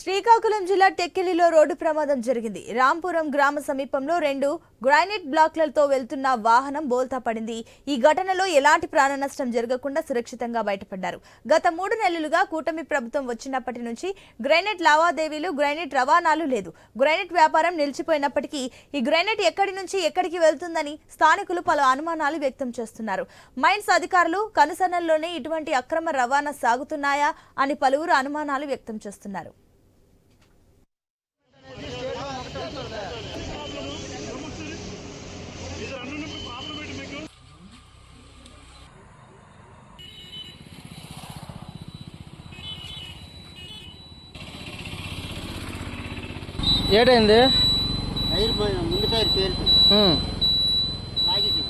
శ్రీకాకుళం జిల్లా టెక్కిలిలో రోడ్డు ప్రమాదం జరిగింది. రాంపురం గ్రామ సమీపంలో రెండు గ్రానైట్ బ్లాక్లతో వెళ్తున్న వాహనం బోల్తా పడింది. ఈ ఘటనలో ఎలాంటి ప్రాణ నష్టం జరగకుండా సురక్షితంగా బయటపడ్డారు. గత మూడు నెలలుగా కూటమి ప్రభుత్వం వచ్చినప్పటి నుంచి గ్రానైట్ లావాదేవీలు గ్రానైట్ రవాణాలు లేదు. గ్రానైట్ వ్యాపారం నిలిచిపోయినప్పటికీ ఈ గ్రానైట్ ఎక్కడి నుంచి ఎక్కడికి వెళ్తుందని స్థానికులు పలు అనుమానాలు వ్యక్తం చేస్తున్నారు. మైన్స్ అధికారులు కనుసన్నల్లోనే ఇటువంటి అక్రమ రవాణా సాగుతున్నాయా అని పలువురు అనుమానాలు వ్యక్తం చేస్తున్నారు. ఏటైంది టైర్ పోయిన ముందు టైర్ పేరుతుంది ఉమ్. లాగేసింది